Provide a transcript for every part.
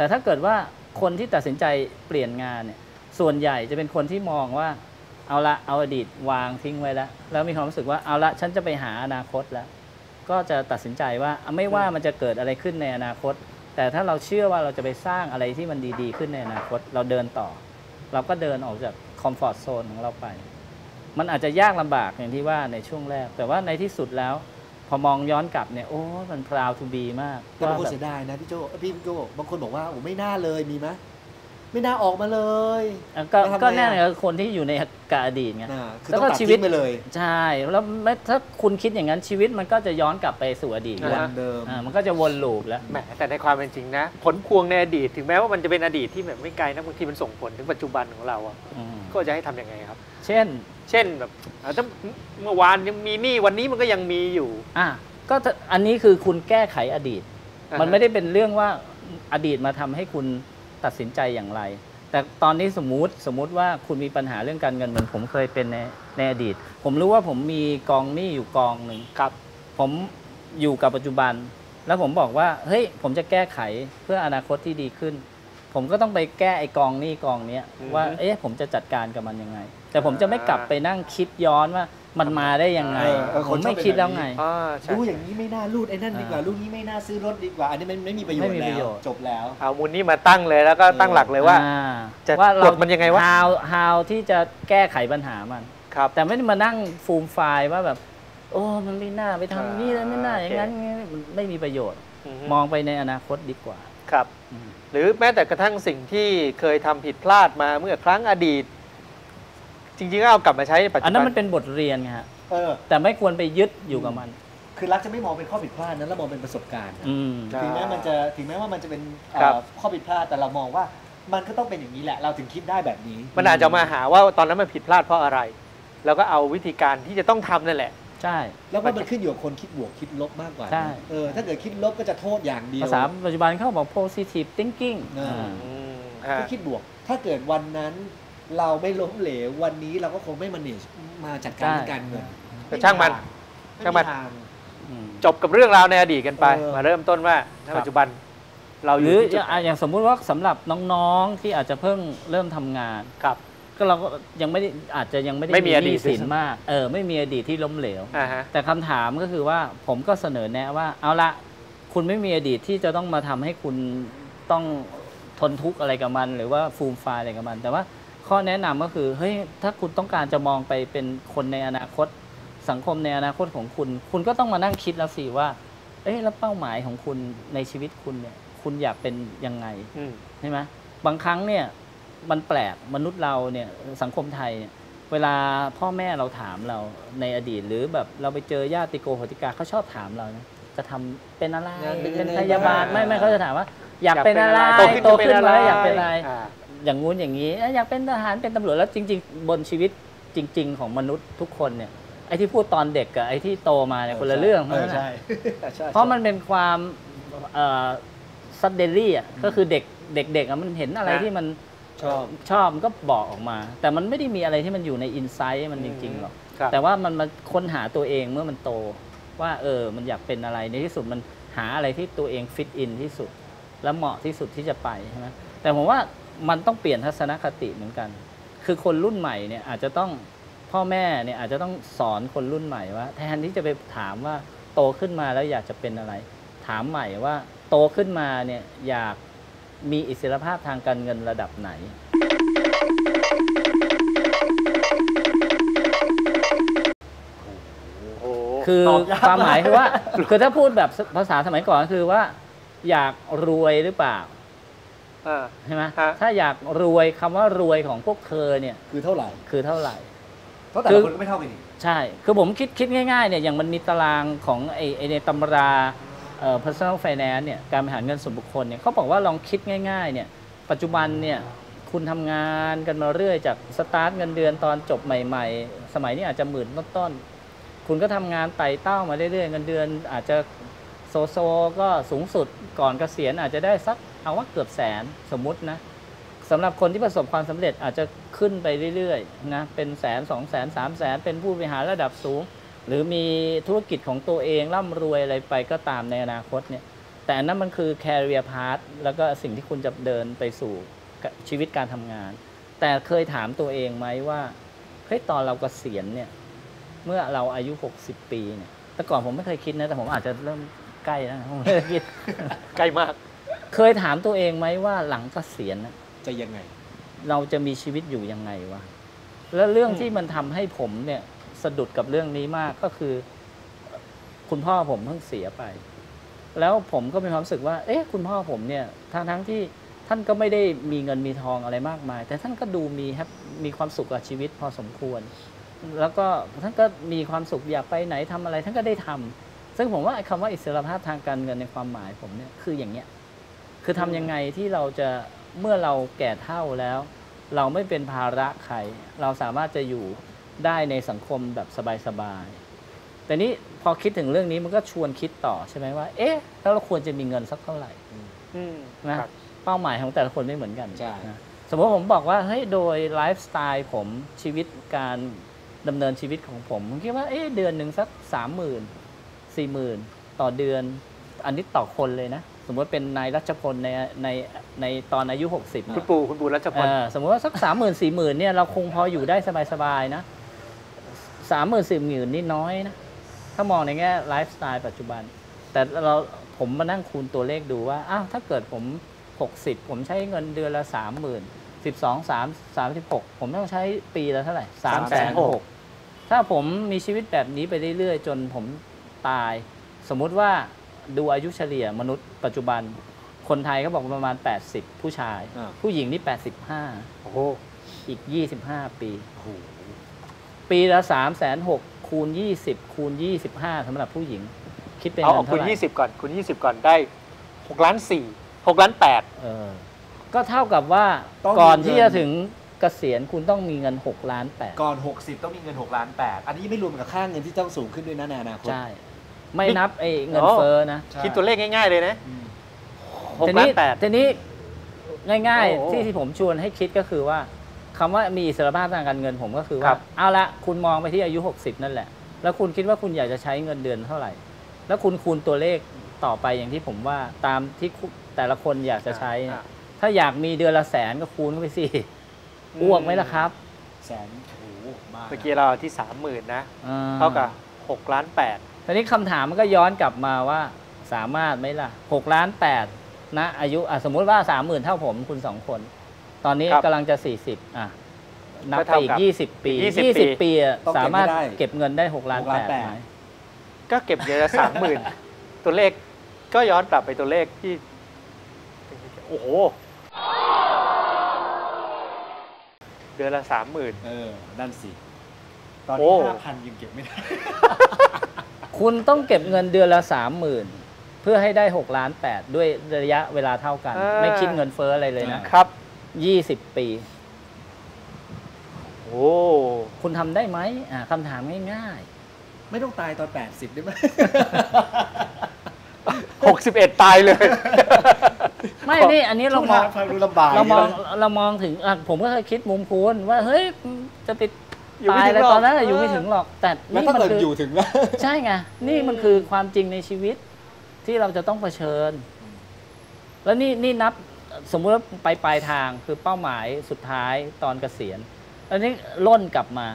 แต่ถ้าเกิดว่าคนที่ตัดสินใจเปลี่ยนงานเนี่ยส่วนใหญ่จะเป็นคนที่มองว่าเอาละเอาอดีตวางทิ้งไว้แล้ว แล้วมีความรู้สึกว่าเอาละฉันจะไปหาอนาคตแล้ว ก็จะตัดสินใจว่าไม่ว่ามันจะเกิดอะไรขึ้นในอนาคต แต่ถ้าเราเชื่อว่าเราจะไปสร้างอะไรที่มันดีๆ ขึ้นในอนาคตเราเดินต่อ เราก็เดินออกจากคอมฟอร์ทโซนของเราไป มันอาจจะยากลำบากอย่างที่ว่าในช่วงแรก แต่ว่าในที่สุดแล้ว พอมองย้อนกลับเนี่ยโอ้มัน proud to be มากแต่บางคนแบบเสียดายนะพี่โจเอ้ยพี่พี่โจบางคนบอกว่าโอ้ไม่น่าเลยมีไหม ไม่น่าออกมาเลยอะก็แล้วทำไงก็แน่นอะอนคนที่อยู่ในกาอดีตไงอ่าคือแล้วต้องตัดก็ชีวิทิ้ตงไปเลย ใช่แล้วไม่ถ้าคุณคิดอย่างนั้นชีวิตมันก็จะย้อนกลับไปสู่อดีตอ่าวนฮะเดิมอ่ามันก็จะวนลูปแล้วแหมแต่ในความเป็นจริงนะ ผลพวงในอดีตถึงแม้ว่ามันจะเป็นอดีตที่แบบไม่ไกลนะบางทีมันส่งผลถึงปัจจุบันของเราอะอืมก็จะให้ทำยังไงครับ เช่น เช่นแบบอะถ้าเมื่อวานยังมีหนี้วันนี้มันก็ยังมีอยู่อะก็จะอันนี้คือคุณแก้ไขอดีตอ่าฮะมันไม่ได้เป็นเรื่องว่าอดีตมาทำให้คุณ ตัดสินใจอย่างไร แต่ตอนนี้สมมุติสมมุติว่าคุณมีปัญหาเรื่องการเงินเหมือนผมเคยเป็นในในอดีต ผมรู้ว่าผมมีกองหนี้อยู่กองหนึ่งครับ ผมอยู่กับปัจจุบัน แล้วผมบอกว่าเฮ้ยผมจะแก้ไขเพื่ออนาคตที่ดีขึ้น ผมก็ต้องไปแก้ไอ้กองหนี้กองเนี้ยอือฮึว่าเอ๊ะผมจะจัดการกับมันยังไง แต่ผมจะไม่กลับไปนั่งคิดย้อนว่า มันมาได้ยังไงเออผมไม่คนชอบเป็นคิดแล้วแบบนี้ไงอ่าใช่รู้อย่างนี้ไม่น่ารูดไอ้นั่นดีกว่าอ่ารูดนี้ไม่น่าซื้อรถดีกว่า อันนี้มันไม่มีประโยชไม่น์มีประแล้โยวชน์ จบแล้ว เอามูลนี้มาตั้งเลยแล้วก็ตั้งหลักเลยว่า อ่าจะว่าปลเราดมันยังไงวะ how how ที่จะแก้ไขปัญหามัน ครับ แต่ไม่ได้มานั่งฟูมไฟล์ว่าแบบ โอ้มันไม่น่าไปทำนี่เลยไม่น่าอ่าอย่างนั้นโอเคอย่างนี้มันไม่มีประโยชน์อืฮึ มองไปในอนาคตดีกว่า ครับ อืม หรือแม้แต่กระทั่งสิ่งที่เคยทำผิดพลาดมาเมื่อครั้งอดีต จริงๆก็เอากลับมาใช้ในปัจอันจุนั้นบัมันนเป็นบทเรียนไงฮะเออ แต่ไม่ควรไปยึดอยู่กับมัน คือรักจะไม่มองเป็นข้อผิดพลาดนะแล้วมองเป็นประสบการณ์นะอืมใช่ถึงแม้มันจะถึงแม้ว่ามันจะเป็นเอ่อครับ ข้อผิดพลาดแต่เรามองว่ามันก็ต้องเป็นอย่างนี้แหละ เราถึงคิดได้แบบนี้ มันอาจจะมาหาว่าตอนนั้นมันผิดพลาดเพราะอะไร แล้วก็เอาวิธีการที่จะต้องทำนั่นแหละ ใช่ แล้วก็มันขึ้นอยู่กับคนคิดบวกคิดลบมากกว่าใช่ เออถ้าเกิดคิดลบก็จะโทษอย่างเดียว ภาษาปัจจุบันเขาบอก positive thinking อ่าอ่าอืมฮะ ก็คิดบวก ถ้าเกิดวันนั้น เราไม่ล้มเหลววันนี้เราก็คงไม่ manage มาจัดการใช่เรื่องการเงินแต่ช่างมันไช่างมันทางอืมจบกับเรื่องราวในอดีตกันไป เออ มาเริ่มต้นว่าณครับ ปัจจุบัน เราอหรืยู่อที่จุดอะอย่างสมมุติว่าสำหรับน้องๆที่อาจจะเพิ่งเริ่มทำงาน ครับ ก็เราก็ยังไม่ได้อาจจะยังไม่ได้ไม่มีอดีต หนี้สินมากเออไม่มีอดีตที่ล้มเหลว อ่าฮะ แต่คำถามก็คือว่าผมก็เสนอแนะว่า เอาละคุณไม่มีอดีตที่จะต้องมาทำให้คุณต้องทนทุกข์อะไรกับมัน หรือว่าฟูมไฟายอะไรกับมัน แต่ว่า ข้อแนะนำก็คือเฮ้ยถ้าคุณต้องการจะมองไปเป็นคนในอนาคตสังคมในอนาคตของคุณ คุณก็ต้องมานั่งคิดแล้วสิว่า เอ๊ะแล้วเป้าหมายของคุณในชีวิตคุณเนี่ย คุณอยากเป็นยังไงอืมใช่ไหมบางครั้งเนี่ย มันแปลกมนุษย์เราเนี่ย สังคมไทยเนี่ยเวลาพ่อแม่เราถามเราในอดีต หรือแบบเราไปเจอญาติโกโหติกาเขาชอบถามเรานะจะทำเป็นอะไรงานเป็นเป็นยังไงพยาบาลบ้างไม่ไม่เขาจะถามว่า อยากเป็นอะไรโตขึ้นโตจะเป็นขึ้นอะไรมาแล้วอยากเป็นอะไร อ่าอย่างงู้นอย่างนี้เอ้ยอยากเป็นทหารเป็นตำรวจแล้วจริง ๆ บนชีวิตจริง ๆ ของมนุษย์ทุกคนเนี่ยไอ้ที่พูดตอนเด็กกับไอ้ที่โตมาเนี่ยคนละเรื่องเออนะใช่ใช่เพราะมันเป็นความซัดเดลี่อะก็คือเด็กเด็กๆอะมันเห็นอะไรนะที่มันชอบชอบมันก็บอกออกมา แต่มันไม่ได้มีอะไรที่มันอยู่ในอินไซต์มันจริงๆหรอกครับแต่ว่ามันมาค้นหาตัวเองเมื่อมันโต ว่าเออมันอยากเป็นอะไรในที่สุดมันหาอะไรที่ตัวเองฟิตอินที่สุด และเหมาะที่สุดที่จะไปใช่ไหมแต่ผมว่า มันต้องเปลี่ยนทัศนคติเหมือนกัน คือคนรุ่นใหม่เนี่ยอาจจะต้องพ่อแม่เนี่ยอาจจะต้องสอนคนรุ่นใหม่ว่า แทนที่จะไปถามว่าโตขึ้นมาแล้วอยากจะเป็นอะไร ถามใหม่ว่าโตขึ้นมาเนี่ยอยากมีอิสรภาพทางการเงินระดับไหนโอ้โหคือตอบยากความหมายคือว่า คือถ้าพูดแบบภาษาสมัยก่อนก็คือว่า อยากรวยหรือเปล่าอ่า ใช่ไหมฮะถ้าอยากรวยคำว่ารวยของพวกเธอเนี่ย คือเท่าไหร่คือเท่าไหร่เพราะแต่คืละอคนก็ไม่เท่ากันอีกใช่ คือผมคิดคิดง่ายๆเนี่ยอย่างมันมีตารางของไอไอในตำราเอ่อ personal finance เนี่ยการบริหารเงินส่วนบุคคลเนี่ยเขาบอกว่าลองคิดง่าย ๆ เนี่ย ปัจจุบันเนี่ยคุณทำงานกันมาเรื่อยจากสตาร์ทเงินเดือนตอนจบใหม่ ๆ สมัยนี้อาจจะหมื่นต้นๆคุณก็ทำงานไต่เต้ามาเรื่อยๆเงินเดือนอาจจะ โซโซก็สูงสุดก่อนเกษียณอาจจะได้สักเอาว่าเกือบแสนสมมุตินะสำหรับคนที่ประสบความสำเร็จอาจจะขึ้นไปเรื่อยๆนะเป็นแสนสองแสนสามแสนเป็นผู้บริหารระดับสูง หรือมีธุรกิจของตัวเองร่ำรวยอะไรไปก็ตามในอนาคตเนี่ยแต่นั้นมันคือ career path แล้วก็สิ่งที่คุณจะเดินไปสู่ชีวิตการทำงาน แต่เคยถามตัวเองไหมว่าเฮ้ยตอนเรากเกษียณเนี่ยเมื่อเราอายุ 60 ปีเนี่ยแต่ก่อนผมไม่เคยคิดนะแต่ผมอาจจะเริ่ม ใกล้แล้วนะผมไม่เคยคิด ใกล้มาก เคยถามตัวเองไหมว่าหลังเกษียณน่ะจะยังไง เราจะมีชีวิตอยู่ยังไงวะ แล้วเรื่องอืมที่มันทำให้ผมเนี่ยสะดุดกับเรื่องนี้มากก็คือ คุณพ่อผมเพิ่งเสียไป แล้วผมก็มีความรู้สึกว่า เอ๊ะ คุณพ่อผมเนี่ยทั้งทั้งที่ท่านก็ไม่ได้มีเงินมีทองอะไรมากมาย แต่ท่านก็ดูมีแฮปมีความสุขกับชีวิตพอสมควร แล้วก็ท่านก็มีความสุขอยากไปไหนทำอะไร ท่านก็ได้ทำ ซึ่งผมว่าไอ้คำว่าอิสรภาพทางการเงินในความหมายผมเนี่ยคืออย่างเนี้ยคือทำยังไงที่เราจะเมื่อเราแก่เท่าแล้ว เราไม่เป็นภาระใคร เราสามารถจะอยู่ได้ในสังคมแบบสบายๆแต่นี้พอคิดถึงเรื่องนี้มันก็ชวนคิดต่อใช่ไหมว่า เอ๊ะแล้วเราควรจะมีเงินสักเท่าไหร่อืมนะครับเป้าหมายของแต่ละคนไม่เหมือนกันใช่นะสมมติผมบอกว่าเฮ้ยโดยไลฟ์สไตล์ผมชีวิตการดำเนินชีวิตของผมผมคิดว่าเอ๊ะเดือนหนึ่งสักสามหมื่น สี่หมื่นต่อเดือน อันนี้ต่อคนเลยนะ สมมติเป็นนายรัชพลในในในตอนอายุ 60คุณปู่คุณปู่รัชพลเออสมมติว่าสักสามหมื่นสี่หมื่นเนี่ยเราคงพออยู่ได้สบายๆนะสามหมื่นสี่หมื่นนี่น้อยนะ ถ้ามองในแง่ไลฟ์สไตล์ปัจจุบัน แต่เราผมมานั่งคูณตัวเลขดูว่า อ้าว ถ้าเกิดผม 60 ผมใช้เงินเดือนละ 3 0 0 0 0 12 3 36 ผมต้องใช้ปีละเท่าไหร่3 6 0 0 0ถ้าผมมีชีวิตแบบนี้ไปเรื่อยๆ จนผม ตาย สมมุติว่าดูอายุเฉลี่ยมนุษย์ปัจจุบันคนไทยเขาบอกประมาณ 80 ผู้ชาย อ่า ผู้หญิงนี่โอ้โห85อีก 25 ปีปีละ 3 6 0 0 0คูณ 20 คูณ 25สำหรับผู้หญิง คิดเป็นเอาเงิเอานคุเท่าณไหร่ยี่สิบก่อนคุณยี่สิบก่อนได้หกล้านสี่หกล้านแปดเออก็เท่ากับว่าต้องก่อนมีเงินที่จะถึงเกษียณคุณต้องมีเงิน 6 ล้านแปดก่อน 60 ต้องมีเงิน 6 ล้าน 8 อันนี้ไม่รวมกับค่าเงินที่ต้องสูงขึ้นด้วยนะในอนาคต ใช่ ไม่นับไอ้เงินเฟ้อนะใช่คิดตัวเลขง่าย ๆเลยนะอืมหกทีล้านี้นแปดทีนี้ง่ายโอ้ๆที่ที่ผมชวนให้คิดก็คือว่าคำว่ามีอิสรภาพทางการเงินผมก็คือครัว่าบเอาละคุณมองไปที่อายุ 60 นั่นแหละ แล้วคุณคิดว่าคุณอยากจะใช้เงินเดือนเท่าไหร่ แล้วคุณคูณตัวเลขต่อไปอย่างที่ผมว่าตามที่คุณแต่ละคนอยากจะใช้อะถ้าอยากมีเดือนละแสนก็คูณเข้าไปสิอ้วกไหมล่ะครับ แสนโอ้โหมากเมื่อกี้เราที่สามหมื่นนะอ่เท่ากับหกล้านแปด ทีนี้คำถามมันก็ย้อนกลับมาว่าสามารถไหมล่ะหกล้านแปดนะอายุอะสมมุติว่าสามหมื่นเท่าผมคุณสองคน ตอนนี้กำลังจะสี่สิบอะนับไปอีกยี่สิบปียี่สิบปีอะสามารถเก็บเงินได้หกล้านแปดไหมก็เก็บเดือนละสามหมื่นตัวเลขก็ย้อนกลับไปตัวเลขที่ โอ้โหเดือนละสามหมื่นเออนั่นสิ ตอนโอ้นี้ห้าพันยังเก็บไม่ได้ คุณต้องเก็บเงินเดือนละสามหมื่นเพื่อให้ได้หกล้านแปดด้วยระยะเวลาเท่ากัน ไม่คิดเงินเฟ้ออะไรเลยนะครับยี่สิบปีโอ้คุณทำได้ไหมอ่าคำถามง่ายไม่ต้องตายตอน 80 ได้ไหมหกสิบเอ็ดตายเลยๆไม่นี่อันนี้เรามองฟังดูลำบากเรามองนี่นะเรามองถึงอะผมก็เคยคิดมุมคุณว่าเฮ้ยจะติดอยู่ไม่ ตายถึงอะไรหรอกตอนนั้นอะเออออยู่ไม่ถึงหรอก แต่แล้วนี่ถ้ามันเกิดคืออยู่ถึงแล้วใช่ไงนี่มันคือความจริงในชีวิตที่เราจะต้องเผชิญ แล้วนี่นี่นับสมมุติว่าไปปลายทางคือเป้าหมายสุดท้ายตอนเกษียณอันนี้ล่นกลับมา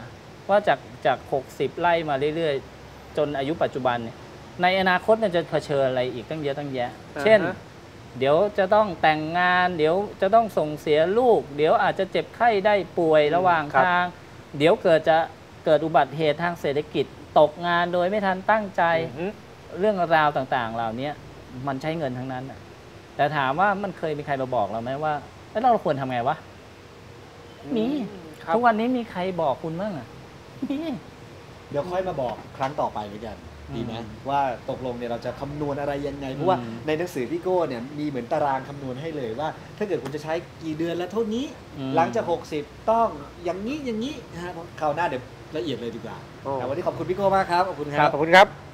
ว่าจากจาก60ไล่มาเรื่อยๆ จนอายุปัจจุบันเนี่ยในอนาคตมันจะเผชิญอะไรอีกตั้งเยอะตั้งแยะ เช่นอ่าฮะเดี๋ยวจะต้องแต่งงาน เดี๋ยวจะต้องส่งเสียลูก เดี๋ยวอาจจะเจ็บไข้ได้ป่วยระหว่างครับทาง เดี๋ยวเกิดจะเกิดอุบัติเหตุทางเศรษฐกิจตกงานโดยไม่ทันตั้งใจอือหือเรื่องราวต่างๆ เหล่านี้มันใช้เงินทั้งนั้นน่ะแต่ถามว่ามันเคยมีใครมาบอกเราไหมว่าแล้วเราควรทำไงวะมีครับทุกวันนี้มีใครบอกคุณบ้างอะมีเดี๋ยวค่อยมาบอกครั้งต่อไปเลยกัน ดีไหมอืมว่าตกลงเนี่ยเราจะคำนวณอะไรยังไง เพราะว่าอืมในหนังสือพี่โก้เนี่ยมีเหมือนตารางคำนวณให้เลยว่า ถ้าเกิดคุณจะใช้กี่เดือนแล้วเท่านี้อืมหลังจาก 60 ต้องอย่างนี้อย่างนี้นะฮะคราวหน้าเดี๋ยวละเอียดเลยดีกว่าโอ้แต่วันนี้ขอบคุณพี่โก้มากครับขอบคุณคครัรับบขอบคุณครับ